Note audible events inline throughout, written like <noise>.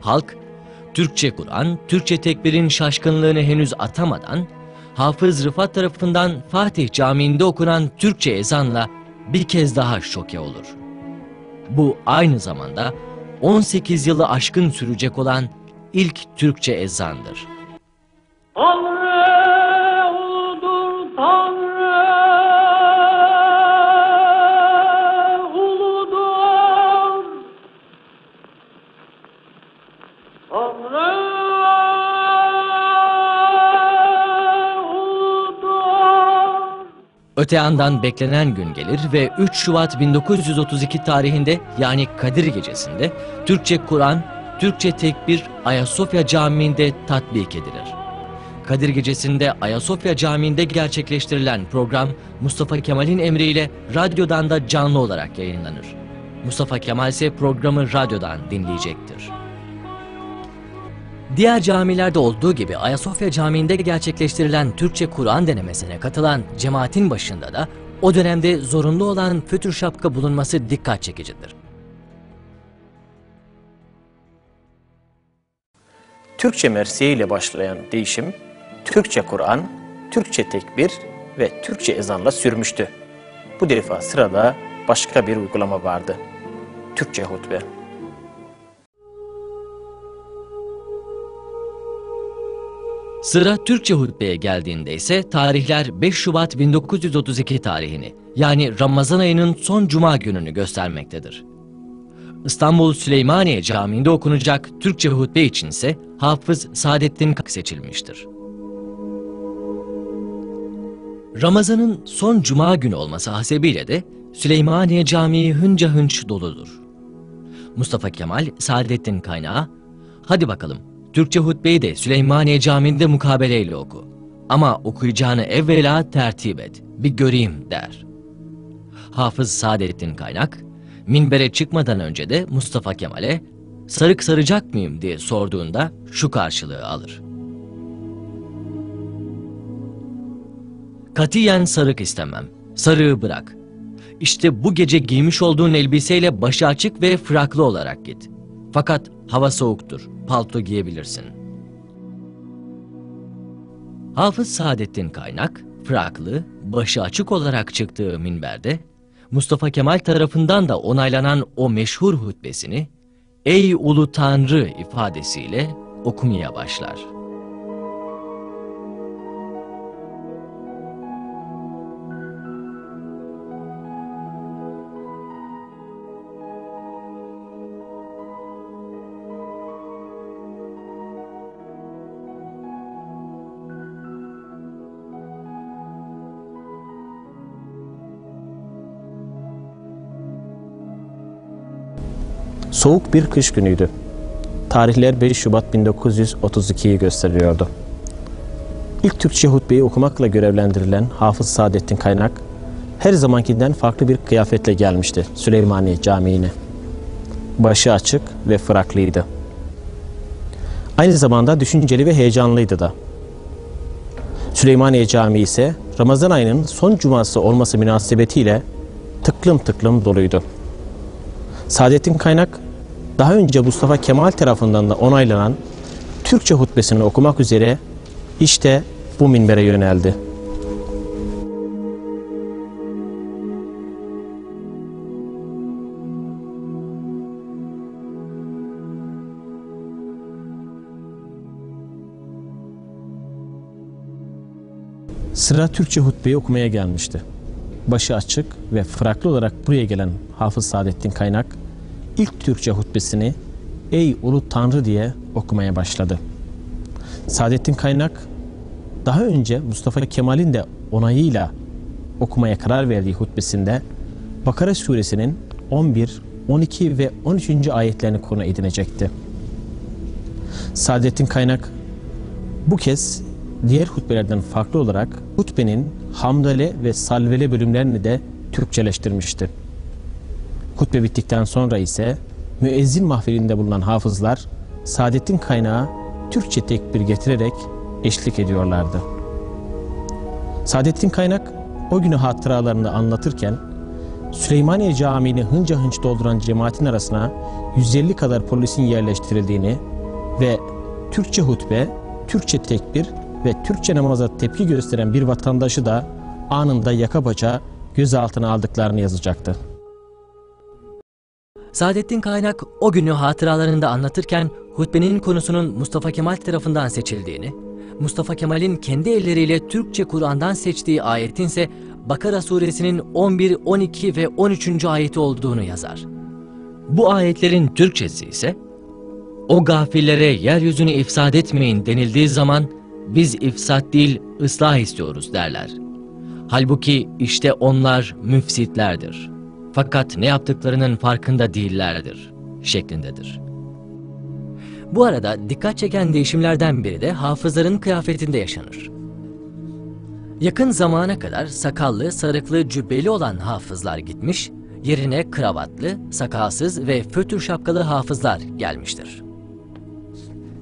Halk, Türkçe Kur'an, Türkçe tekbirin şaşkınlığını henüz atamadan, Hafız Rıfat tarafından Fatih Camii'nde okunan Türkçe ezanla bir kez daha şoke olur. Bu aynı zamanda 18 yılı aşkın sürecek olan ilk Türkçe ezandır. Tanrı uludur Tanrı Öte yandan beklenen gün gelir ve 3 Şubat 1932 tarihinde yani Kadir Gecesi'nde Türkçe Kur'an, Türkçe Tekbir Ayasofya Camii'nde tatbik edilir. Kadir Gecesi'nde Ayasofya Camii'nde gerçekleştirilen program Mustafa Kemal'in emriyle radyodan da canlı olarak yayınlanır. Mustafa Kemal ise programı radyodan dinleyecektir. Diğer camilerde olduğu gibi Ayasofya Camii'nde gerçekleştirilen Türkçe Kur'an denemesine katılan cemaatin başında da o dönemde zorunlu olan fötr şapka bulunması dikkat çekicidir. Türkçe mersiye ile başlayan değişim, Türkçe Kur'an, Türkçe tekbir ve Türkçe ezanla sürmüştü. Bu defa sırada başka bir uygulama vardı. Türkçe hutbe. Sıra Türkçe hutbeye geldiğinde ise tarihler 5 Şubat 1932 tarihini yani Ramazan ayının son cuma gününü göstermektedir. İstanbul Süleymaniye Camii'nde okunacak Türkçe hutbe için ise Hafız Saadettin Kak seçilmiştir. Ramazan'ın son cuma günü olması hasebiyle de Süleymaniye Camii hınca hınç doludur. Mustafa Kemal Saadettin Kaynağı, hadi bakalım Türkçe hutbeyi de Süleymaniye Camii'nde mukabeleyle oku. Ama okuyacağını evvela tertip et, bir göreyim der. Hafız Saadettin Kaynak, minbere çıkmadan önce de Mustafa Kemal'e sarık saracak mıyım diye sorduğunda şu karşılığı alır. Katiyen sarık istemem. Sarığı bırak. İşte bu gece giymiş olduğun elbiseyle başı açık ve fraklı olarak git. Fakat hava soğuktur. Palto giyebilirsin. Hafız Saadettin Kaynak, fraklı, başı açık olarak çıktığı minberde, Mustafa Kemal tarafından da onaylanan o meşhur hutbesini, Ey Ulu Tanrı ifadesiyle okumaya başlar. Soğuk bir kış günüydü. Tarihler 5 Şubat 1932'yi gösteriyordu. İlk Türkçe hutbeyi okumakla görevlendirilen Hafız Saadettin Kaynak, her zamankinden farklı bir kıyafetle gelmişti Süleymaniye Camii'ne. Başı açık ve fıraklıydı. Aynı zamanda düşünceli ve heyecanlıydı da. Süleymaniye Camii ise Ramazan ayının son cuması olması münasebetiyle tıklım tıklım doluydu. Saadettin Kaynak daha önce Mustafa Kemal tarafından da onaylanan Türkçe hutbesini okumak üzere işte bu minbere yöneldi. Sıra Türkçe hutbeyi okumaya gelmişti. Başı açık ve fıraklı olarak buraya gelen Hafız Saadettin Kaynak ilk Türkçe hutbesini Ey Ulu Tanrı diye okumaya başladı. Saadettin Kaynak daha önce Mustafa Kemal'in de onayıyla okumaya karar verdiği hutbesinde Bakara suresinin 11, 12 ve 13. ayetlerini konu edinecekti. Saadettin Kaynak bu kez diğer hutbelerden farklı olarak hutbenin hamdale ve salvele bölümlerini de Türkçeleştirmişti. Hutbe bittikten sonra ise müezzin mahfilinde bulunan hafızlar Saadettin Kaynağı Türkçe tekbir getirerek eşlik ediyorlardı. Saadettin Kaynak o günü hatıralarını anlatırken Süleymaniye Camii'ni hınca hınç dolduran cemaatin arasına 150 kadar polisin yerleştirildiğini ve Türkçe hutbe, Türkçe tekbir ve Türkçe namaza tepki gösteren bir vatandaşı da anında yaka paça gözaltına aldıklarını yazacaktı. Saadettin Kaynak o günü hatıralarında anlatırken hutbenin konusunun Mustafa Kemal tarafından seçildiğini, Mustafa Kemal'in kendi elleriyle Türkçe Kur'an'dan seçtiği ayetin ise Bakara suresinin 11, 12 ve 13. ayeti olduğunu yazar. Bu ayetlerin Türkçesi ise o gafillere yeryüzünü ifsad etmeyin denildiği zaman biz ifsat değil ıslah istiyoruz derler. Halbuki işte onlar müfsitlerdir. Fakat ne yaptıklarının farkında değillerdir şeklindedir. Bu arada dikkat çeken değişimlerden biri de hafızların kıyafetinde yaşanır. Yakın zamana kadar sakallı, sarıklı, cübbeli olan hafızlar gitmiş, yerine kravatlı, sakalsız ve fötür şapkalı hafızlar gelmiştir.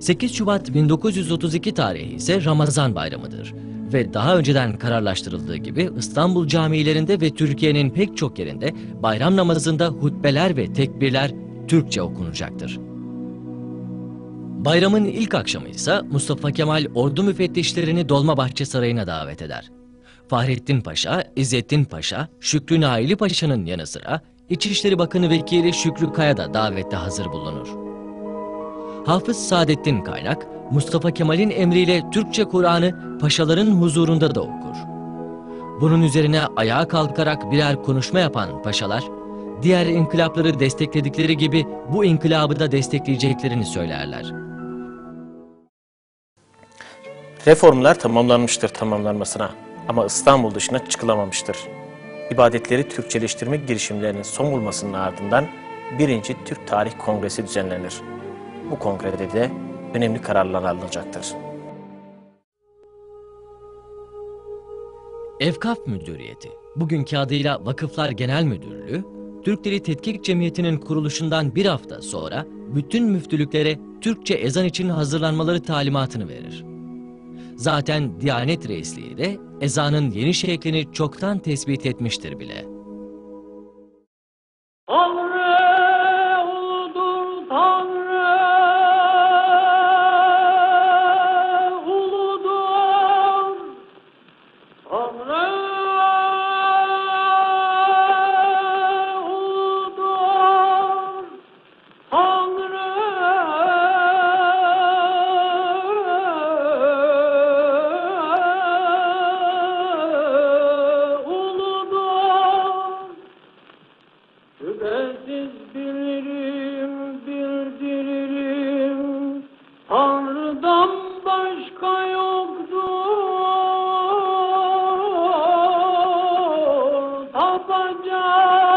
8 Şubat 1932 tarihi ise Ramazan bayramıdır ve daha önceden kararlaştırıldığı gibi İstanbul camilerinde ve Türkiye'nin pek çok yerinde bayram namazında hutbeler ve tekbirler Türkçe okunacaktır. Bayramın ilk akşamı ise Mustafa Kemal ordu müfettişlerini Dolmabahçe Sarayı'na davet eder. Fahrettin Paşa, İzzettin Paşa, Şükrü Naili Paşa'nın yanı sıra İçişleri Bakanı Vekili Şükrü Kaya da davette hazır bulunur. Hafız Saadettin Kaynak, Mustafa Kemal'in emriyle Türkçe Kur'an'ı paşaların huzurunda da okur. Bunun üzerine ayağa kalkarak birer konuşma yapan paşalar, diğer inkılapları destekledikleri gibi bu inkılabı da destekleyeceklerini söylerler. Reformlar tamamlanmıştır tamamlanmasına ama İstanbul dışına çıkılamamıştır. İbadetleri Türkçeleştirme girişimlerinin son bulmasının ardından birinci Türk Tarih Kongresi düzenlenir. Bu kongrede de önemli kararlar alınacaktır. Evkaf Müdüriyeti, bugünkü adıyla Vakıflar Genel Müdürlüğü, Türk Dili Tetkik Cemiyeti'nin kuruluşundan bir hafta sonra bütün müftülüklere Türkçe ezan için hazırlanmaları talimatını verir. Zaten Diyanet Reisliği de ezanın yeni şeklini çoktan tespit etmiştir bile. Tanrı Şüphesiz bilirim, bildiririm, Tanrı'dan başka yoktur. Tapacağım.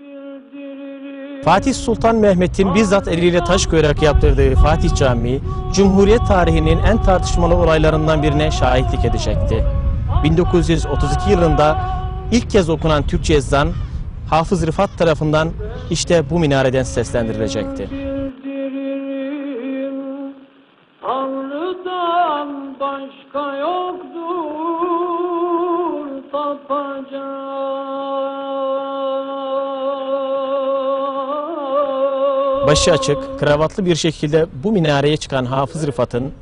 Bildiririm. Fatih Sultan Mehmet'in bizzat eliyle taş koyarak yaptırdığı Fatih Camii, Cumhuriyet tarihinin en tartışmalı olaylarından birine şahitlik edecekti. 1932 yılında ilk kez okunan Türkçe ezan, Hafız Rıfat tarafından işte bu minareden seslendirilecekti. Bildiririm, Tanrı'dan başka yoktur tapacağım. Başı açık, kravatlı bir şekilde bu minareye çıkan Hafız Rıfat'ın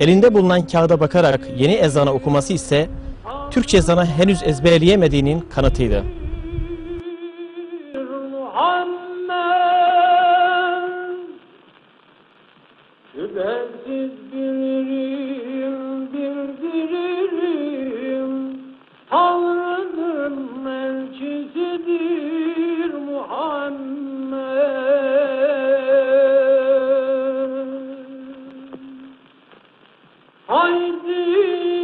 elinde bulunan kağıda bakarak yeni ezanı okuması ise Türkçe ezanı henüz ezberleyemediğinin kanıtıydı. Haydi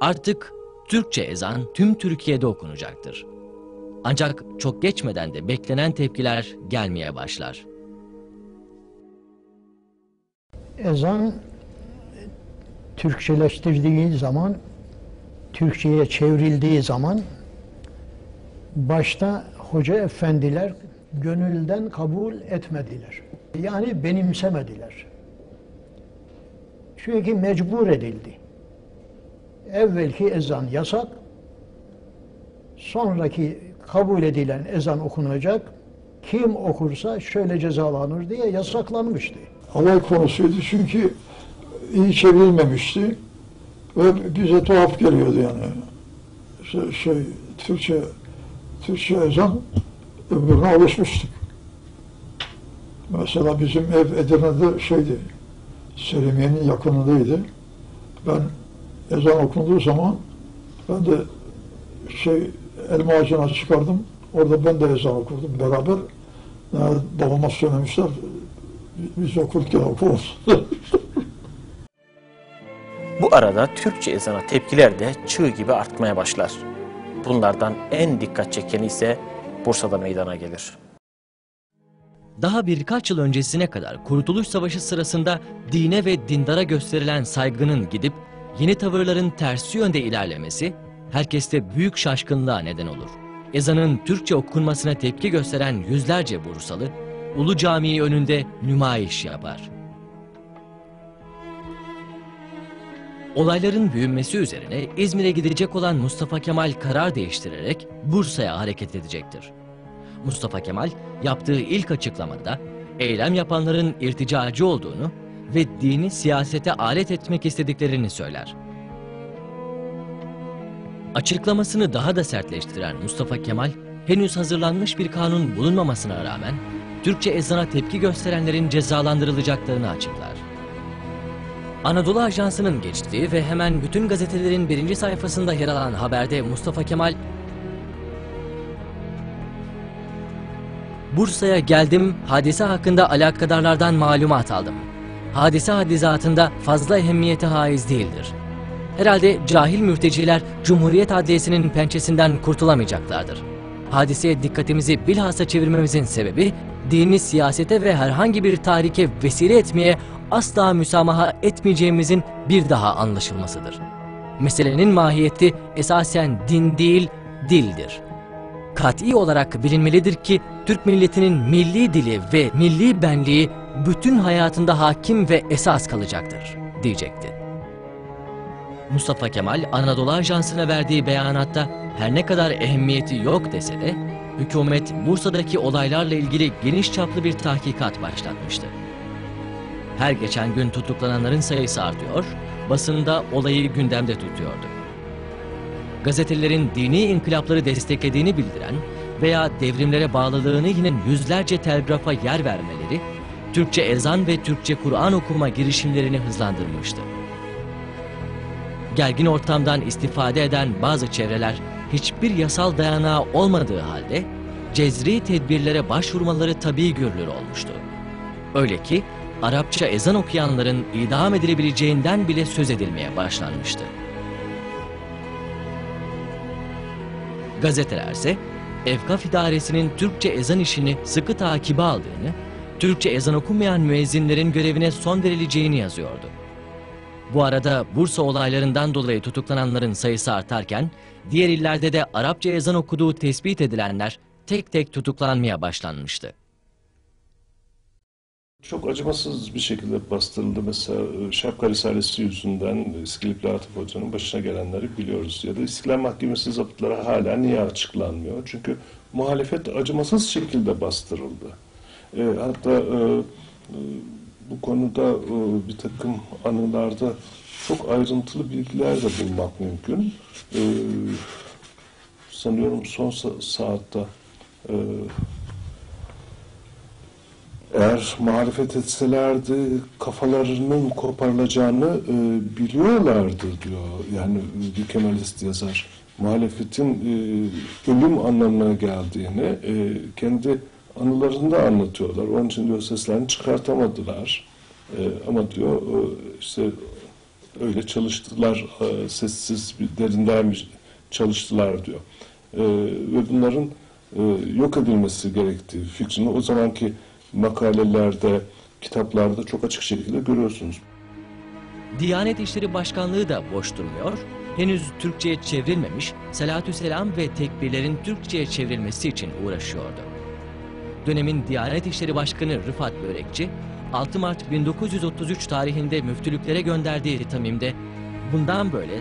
Artık Türkçe ezan tüm Türkiye'de okunacaktır. Ancak çok geçmeden de beklenen tepkiler gelmeye başlar. ezan Türkçeleştirdiği zaman, Türkçe'ye çevrildiği zaman başta hoca efendiler gönülden kabul etmediler. Yani benimsemediler. Çünkü mecbur edildi. Evvelki ezan yasak, sonraki kabul edilen ezan okunacak. Kim okursa şöyle cezalanır diye yasaklanmıştı. alay konusuydu çünkü iyi çevrilmemişti ve bize tuhaf geliyordu yani. Şey, şey Türkçe Türkçe ezan öbürüne alışmıştık. Mesela bizim ev Edirne'de şeydi, Selimiye'nin yakınındaydı. Ben ezan okunduğu zaman ben de şey elma ağacına çıkardım. Orada ben de ezan okurdum beraber. Yani babama söylemişler, biz okurken okuruz. <laughs> Bu arada Türkçe ezana tepkiler de çığ gibi artmaya başlar. Bunlardan en dikkat çekeni ise Bursa'da meydana gelir. Daha birkaç yıl öncesine kadar Kurtuluş Savaşı sırasında dine ve dindara gösterilen saygının gidip yeni tavırların tersi yönde ilerlemesi herkeste büyük şaşkınlığa neden olur. Ezanın Türkçe okunmasına tepki gösteren yüzlerce Bursalı Ulu Camii önünde nümayiş yapar. Olayların büyümesi üzerine İzmir'e gidecek olan Mustafa Kemal karar değiştirerek Bursa'ya hareket edecektir. Mustafa Kemal yaptığı ilk açıklamada eylem yapanların irticacı olduğunu ve dini siyasete alet etmek istediklerini söyler. Açıklamasını daha da sertleştiren Mustafa Kemal, henüz hazırlanmış bir kanun bulunmamasına rağmen Türkçe ezana tepki gösterenlerin cezalandırılacaklarını açıklar. Anadolu Ajansı'nın geçtiği ve hemen bütün gazetelerin birinci sayfasında yer alan haberde Mustafa Kemal Bursa'ya geldim, hadise hakkında alakadarlardan malumat aldım. Hadise hadizatında fazla ehemmiyete haiz değildir. Herhalde cahil mürteciler Cumhuriyet Adliyesi'nin pençesinden kurtulamayacaklardır. Hadiseye dikkatimizi bilhassa çevirmemizin sebebi, dini siyasete ve herhangi bir tahrike vesile etmeye asla müsamaha etmeyeceğimizin bir daha anlaşılmasıdır. Meselenin mahiyeti esasen din değil, dildir kat'i olarak bilinmelidir ki Türk milletinin milli dili ve milli benliği bütün hayatında hakim ve esas kalacaktır diyecekti. Mustafa Kemal Anadolu Ajansı'na verdiği beyanatta her ne kadar ehemmiyeti yok dese de hükümet Bursa'daki olaylarla ilgili geniş çaplı bir tahkikat başlatmıştı. Her geçen gün tutuklananların sayısı artıyor, basında olayı gündemde tutuyordu gazetelerin dini inkılapları desteklediğini bildiren veya devrimlere bağlılığını yine yüzlerce telgrafa yer vermeleri, Türkçe ezan ve Türkçe Kur'an okuma girişimlerini hızlandırmıştı. Gergin ortamdan istifade eden bazı çevreler hiçbir yasal dayanağı olmadığı halde cezri tedbirlere başvurmaları tabii görülür olmuştu. Öyle ki Arapça ezan okuyanların idam edilebileceğinden bile söz edilmeye başlanmıştı. Gazetelerse Evkaf İdaresi'nin Türkçe ezan işini sıkı takibe aldığını, Türkçe ezan okumayan müezzinlerin görevine son verileceğini yazıyordu. Bu arada Bursa olaylarından dolayı tutuklananların sayısı artarken, diğer illerde de Arapça ezan okuduğu tespit edilenler tek tek tutuklanmaya başlanmıştı. Çok acımasız bir şekilde bastırıldı. Mesela e, Şapka Risalesi yüzünden İskilipli Atıf Hoca'nın başına gelenleri biliyoruz. Ya da İstiklal Mahkemesi zaptları hala niye açıklanmıyor? Çünkü muhalefet acımasız şekilde bastırıldı. E, hatta e, e, bu konuda e, bir takım anılarda çok ayrıntılı bilgiler de bulmak mümkün. E, sanıyorum son sa- saatte e, eğer marifet etselerdi kafalarının koparılacağını e, biliyorlardı diyor. Yani bir Kemalist yazar. Muhalefetin e, ölüm anlamına geldiğini e, kendi anılarında anlatıyorlar. Onun için diyor seslerini çıkartamadılar. E, ama diyor e, işte öyle çalıştılar, e, sessiz bir derinden bir çalıştılar diyor. E, ve bunların e, yok edilmesi gerektiği fikrini o zamanki makalelerde, kitaplarda çok açık şekilde görüyorsunuz. Diyanet İşleri Başkanlığı da boş durmuyor, henüz Türkçe'ye çevrilmemiş Selatü Selam ve tekbirlerin Türkçe'ye çevrilmesi için uğraşıyordu. Dönemin Diyanet İşleri Başkanı Rıfat Börekçi, 6 Mart 1933 tarihinde müftülüklere gönderdiği hitamimde bundan böyle